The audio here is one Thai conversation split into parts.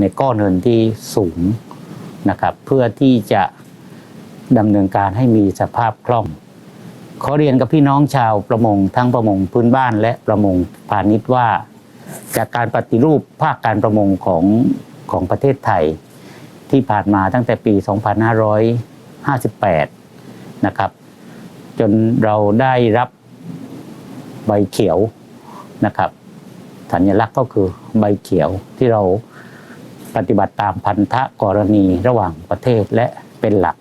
ในก้อนเงินที่สูงนะครับเพื่อที่จะดำเนินการให้มีสภาพคล่อง ขอเรียนกับพี่น้องชาวประมงทั้งประมงพื้นบ้านและประมงพาณิชย์ว่า จากการปฏิรูปภาคการประมงของของประเทศไทย ที่ผ่านมาตั้งแต่ปี 2558 นะครับ จนเราได้รับใบเขียวนะครับสัญลักษณ์ก็คือใบเขียวที่เรา ปฏิบัติตามพันธกรณีระหว่างประเทศและเป็นหลัก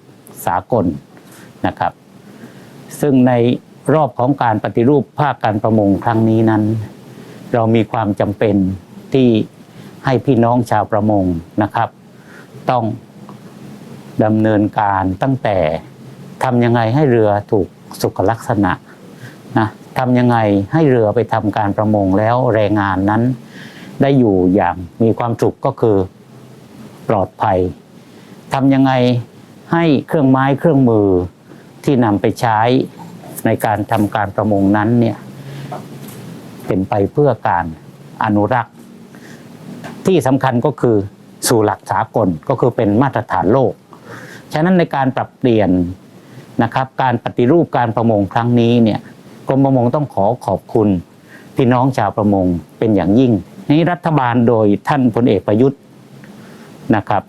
สากลนะครับ ซึ่งในรอบของการปฏิรูปภาคการประมงครั้งนี้นั้น เรามีความจำเป็นที่ให้พี่น้องชาวประมงนะครับ ต้องดำเนินการตั้งแต่ทำยังไงให้เรือถูกสุขลักษณะนะทำยังไงให้เรือไปทำการประมงแล้วแรงงานนั้น ได้อยู่อย่างมีความสุขก็คือ ปลอดภัยทำยังไงให้เครื่องไม้เครื่องมือที่นำไปใช้ในการทำการประมงนั้นเนี่ยเป็นไปเพื่อการอนุรักษ์ ที่สำคัญก็คือสู่หลักสากลก็คือเป็นมาตรฐานโลก ฉะนั้นในการปรับเปลี่ยนนะครับการปฏิรูปการประมงครั้งนี้เนี่ยกรมประมงต้องขอขอบคุณพี่น้องชาวประมงเป็นอย่างยิ่งนี้รัฐบาลโดยท่านพลเอกประยุทธ์ นะครับ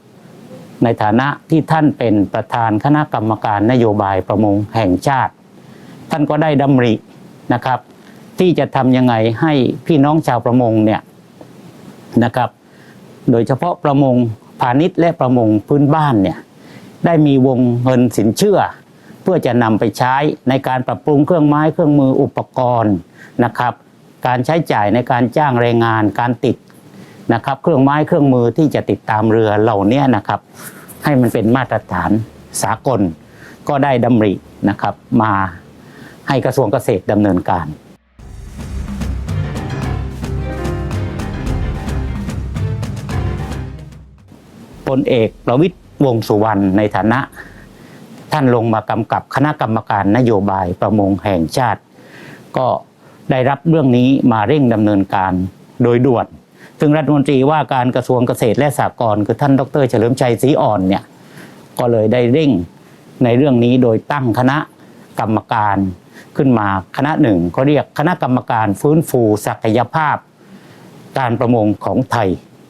ในฐานะที่ท่านเป็นประธานคณะกรรมการนโยบายประมงแห่งชาติ ท่านก็ได้ดำรินะครับ ที่จะทำยังไงให้พี่น้องชาวประมงเนี่ยนะครับ โดยเฉพาะประมงพาณิชย์และประมงพื้นบ้านเนี่ยได้มีวงเงินสินเชื่อ เพื่อจะนำไปใช้ในการปรับปรุงเครื่องไม้เครื่องมืออุปกรณ์นะครับ การใช้จ่ายในการจ้างแรงงาน การติด นะครับ เครื่องไม้เครื่องมือที่จะติดตามเรือเหล่านี้นะครับ ให้มันเป็นมาตรฐานสากล ก็ได้ดำรินะครับ มาให้กระทรวงเกษตรดำเนินการพลเอกประวิตยวงสุวรรณในฐานะ ท่านลงมากำกับคณะกรรมการนโยบายประมงแห่งชาติ ก็ได้รับเรื่องนี้มาเร่งดำเนินการโดยด่วน ซึ่งรัฐมนตรีว่าการกระทรวงเกษตรและสหกรณ์คือท่านดร เฉลิมชัยศรีอ่อนเนี่ยก็เลยได้เร่งในเรื่องนี้โดยตั้งคณะกรรมการขึ้นมาคณะหนึ่งก็เรียกคณะกรรมการฟื้นฟูศักยภาพ การประมงของไทย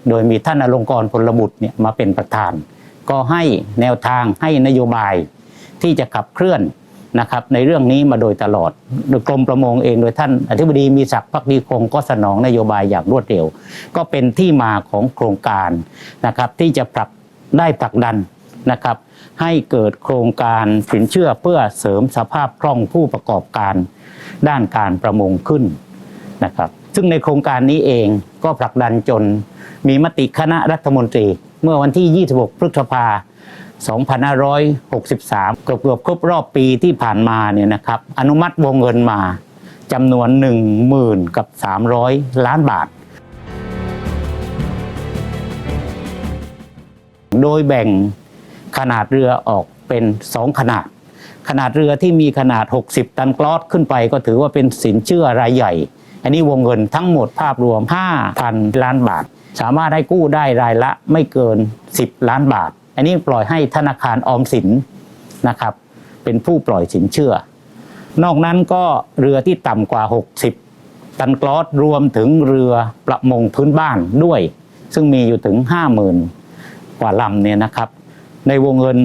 โดยมีท่านอลงกรพลบุตรเนี่ยมาเป็นประธาน ก็ให้แนวทางให้นโยบายที่จะขับเคลื่อน นะครับในเรื่องนี้มาโดยตลอดโดยกรมประมงเองโดยท่านอธิบดีมีศักดิ์พักดีคงก็สนองนโยบายอย่างรวดเร็ว ก็เป็นที่มาของโครงการนะครับที่จะผลักได้ผลักดันนะครับให้เกิดโครงการสินเชื่อเพื่อเสริมสภาพคล่องผู้ประกอบการด้านการประมงขึ้นนะครับซึ่งในโครงการนี้เองก็ผลักดันจนมีมติคณะรัฐมนตรี เมื่อวันที่ 26 พฤษภา 2563 เกือบเกือบครบรอบปีที่ผ่านมาเนี่ยนะครับ อนุมัติวงเงินมาจำนวน 10,000กับ300 ล้านบาท โดยแบ่งขนาดเรือออกเป็น 2 ขนาด ขนาดเรือที่มีขนาด 60 ตันกลอสขึ้นไปก็ถือว่าเป็นสินเชื่อรายใหญ่ อันนี้วงเงินทั้งหมดภาพรวม 5,000 ล้านบาท สามารถให้กู้ได้รายละไม่เกิน 10 ล้านบาท อันนี้ปล่อยให้ธนาคารออมสินนะครับ เป็นผู้ปล่อยสินเชื่อ นอกนั้นก็เรือที่ต่ำกว่า 60 ตันกลอสรวมถึงเรือประมงพื้นบ้านด้วย ซึ่งมีอยู่ถึง 50,000 กว่าลำเนี่ยนะครับ ในวงเงิน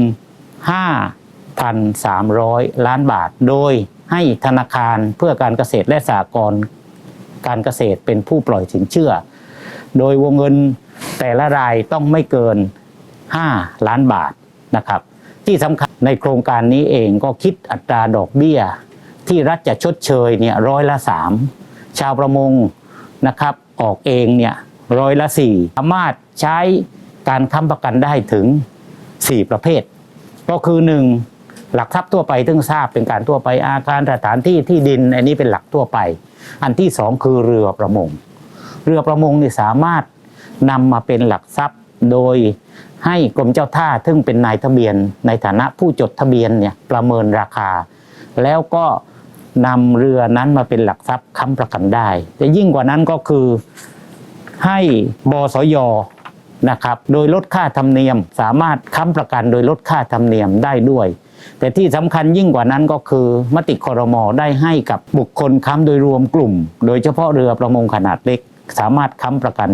5,300 ล้านบาท โดยให้ธนาคารเพื่อการเกษตรและสหกรณ์การเกษตรเป็นผู้ปล่อยสินเชื่อ โดยวงเงินแต่ละรายต้องไม่เกิน 5 ล้านบาทนะครับ ที่สำคัญในโครงการนี้เองก็คิดอัตราดอกเบี้ย ที่รัฐจะชดเชยเนี่ยร้อยละสามชาวประมงนะครับออกเองเนี่ยร้อยละสี่สามารถใช้การค้ำประกันได้ถึง 4 ประเภท ก็คือ 1 หลักทรัพย์ทั่วไปซึ่งทราบเป็นการทั่วไปอาคารสถานที่ที่ดิน อันนี้เป็นหลักทั่วไป อันที่สองคือเรือประมง เรือประมงนี่สามารถนำมาเป็นหลักทรัพย์โดยให้กรมเจ้าท่าซึ่งเป็นนายทะเบียน ในฐานะผู้จดทะเบียนเนี่ยประเมินราคา แล้วก็นำเรือนั้นมาเป็นหลักทรัพย์ค้ำประกันได้ แต่ยิ่งกว่านั้นก็คือให้บสยนะครับโดยลดค่าธรรมเนียมสามารถค้ำประกันโดยลดค่าธรรมเนียมได้ด้วย แต่ที่สำคัญยิ่งกว่านั้นก็คือ มติคอรมอได้ให้กับบุคคลค้ำโดยรวมกลุ่ม โดยเฉพาะเรือประมงขนาดเล็ก สามารถค้ำประกัน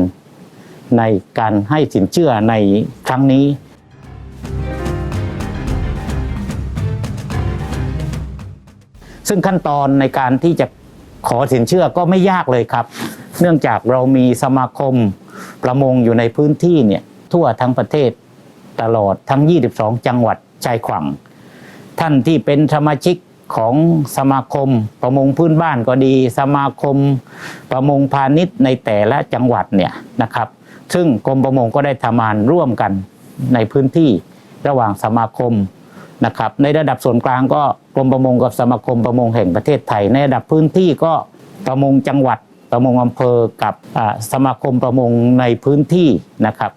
ในการให้สินเชื่อในครั้งนี้ ซึ่งขั้นตอนในการที่จะขอสินเชื่อก็ไม่ยากเลยครับ เนื่องจากเรามีสมาคมประมงอยู่ในพื้นที่เนี่ยทั่วทั้งประเทศตลอดทั้ง 22 จังหวัดชายฝั่ง ท่านที่เป็นสมาชิกของสมาคมประมงพื้นบ้านก็ดี สมาคมประมงพาณิชย์ในแต่ละจังหวัดเนี่ยนะครับ ซึ่งกรมประมงก็ได้ทำงานร่วมกันในพื้นที่ระหว่างสมาคมนะครับในระดับส่วนกลางก็กรมประมงกับสมาคมประมงแห่งประเทศไทย ในระดับพื้นที่ก็ประมงจังหวัดประมงอำเภอกับสมาคมประมงในพื้นที่นะครับ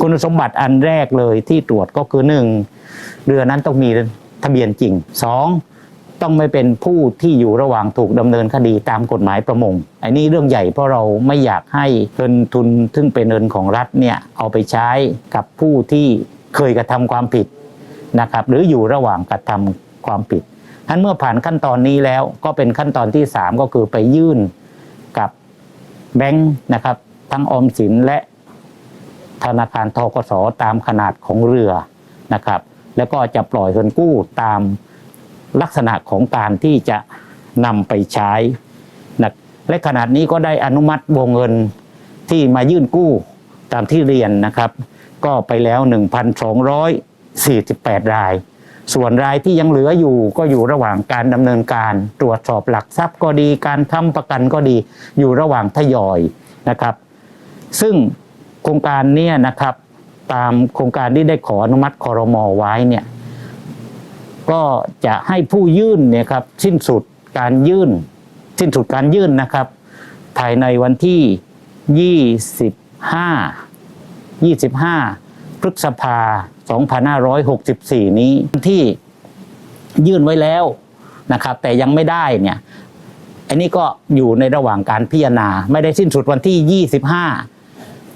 คุณสมบัติอันแรกเลยที่ตรวจก็คือหนึ่งเรือนั้นต้องมีทะเบียนจริงสอง ต้องไม่เป็นผู้ที่อยู่ระหว่างถูกดำเนินคดีตามกฎหมายประมงอันนี้เรื่องใหญ่เพราะเราไม่อยากให้เงินทุนซึ่งเป็นเงินของรัฐเนี่ยเอาไปใช้กับผู้ที่เคยกระทำความผิดนะครับหรืออยู่ระหว่างกระทำความผิดทั้นเมื่อผ่านขั้นตอนนี้แล้วก็เป็นขั้นตอนที่สามก็คือไปยื่นกับแบงค์นะครับทั้งออมสินและธนาคารทกสตามขนาดของเรือนะครับ แล้วก็จะปล่อยเงินกู้ตาม ลักษณะของการที่จะนำไปใช้นะและขนาดนี้ก็ได้อนุมัติวงเงินที่มายื่นกู้ตามที่เรียนนะครับ ก็ไปแล้ว 1,248 ราย ส่วนรายที่ยังเหลืออยู่ก็อยู่ระหว่างการดำเนินการตรวจสอบหลักทรัพย์ก็ดี การทำประกันก็ดีอยู่ระหว่างทยอยนะครับ ซึ่งโครงการนี้นะครับตามโครงการที่ได้ขออนุมัติคอรมอไว้เนี่ย ก็จะให้ผู้ยื่นเนี่ยครับสิ้นสุดการยื่น สิ้นสุดการยื่นนะครับ ภายในวันที่ 25 25 พฤษภา 2564 นี้ที่ยื่นไว้แล้วนะครับ แต่ยังไม่ได้เนี่ยอันนี้ก็อยู่ในระหว่างการพิจารณา ไม่ได้สิ้นสุดวันที่ 25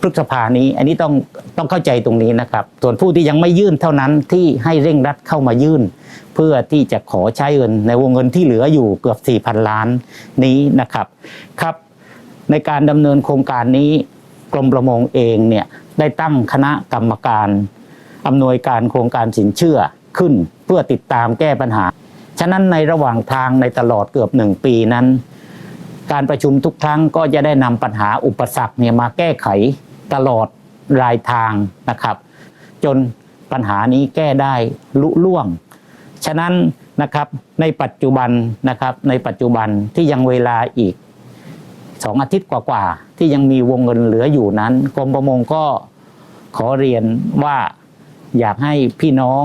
พฤษภานี้ อันนี้ต้องต้องเข้าใจตรงนี้นะครับ ส่วนผู้ที่ยังไม่ยื่นเท่านั้นที่ให้เร่งรัดเข้ามายื่น เพื่อที่จะขอใช้เงินในวงเงินที่เหลืออยู่เกือบ 4,000 ล้านนี้นะครับครับ ในการดำเนินโครงการนี้กรมประมงเองเนี่ยได้ตั้งคณะกรรมการอำนวยการโครงการสินเชื่อขึ้นเพื่อติดตามแก้ปัญหา ฉะนั้นในระหว่างทางในตลอดเกือบหนึ่งปีนั้น การประชุมทุกครั้งก็จะได้นำปัญหาอุปสรรคเนี่ยมาแก้ไข ตลอดรายทางนะครับ จนปัญหานี้แก้ได้ลุล่วง ฉะนั้นนะครับในปัจจุบันนะครับในปัจจุบันที่ยังเวลาอีกสองอาทิตย์กว่าๆที่ยังมีวงเงินเหลืออยู่นั้นกรมประมงก็ขอเรียนว่าอยากให้พี่น้อง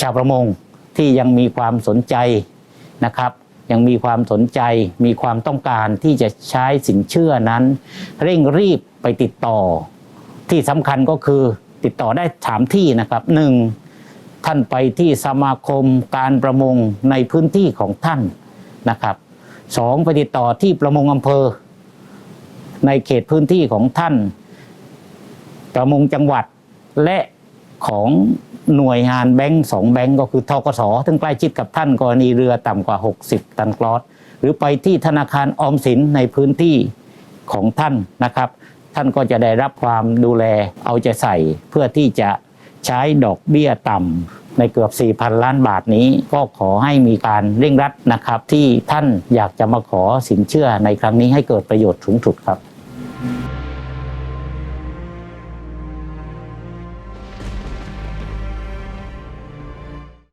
ชาวประมงที่ยังมีความสนใจนะครับ ยังมีความสนใจ มีความต้องการที่จะใช้สินเชื่อนั้น เร่งรีบไปติดต่อ ที่สำคัญก็คือติดต่อได้ถามที่นะครับหนึ่งท่านไปที่สมาคมการประมงในพื้นที่ของท่านนะครับสองไปติดต่อที่ประมงอำเภอ ในเขตพื้นที่ของท่าน ประมงจังหวัดและ ของหน่วยงานแบงก์สองแบงก์ก็คือทกสซึ่งใกล้ชิดกับท่านกรณีเรือต่ำกว่า 60 ตันกรอสหรือไปที่ธนาคารออมสินในพื้นที่ของท่านนะครับ ท่านก็จะได้รับความดูแลเอาใจใส่เพื่อที่จะใช้ดอกเบี้ยต่ำในเกือบ 4,000 ล้านบาทนี้ ก็ขอให้มีการเร่งรัดนะครับ ที่ท่านอยากจะมาขอสินเชื่อในครั้งนี้ให้เกิดประโยชน์สูงสุดครับ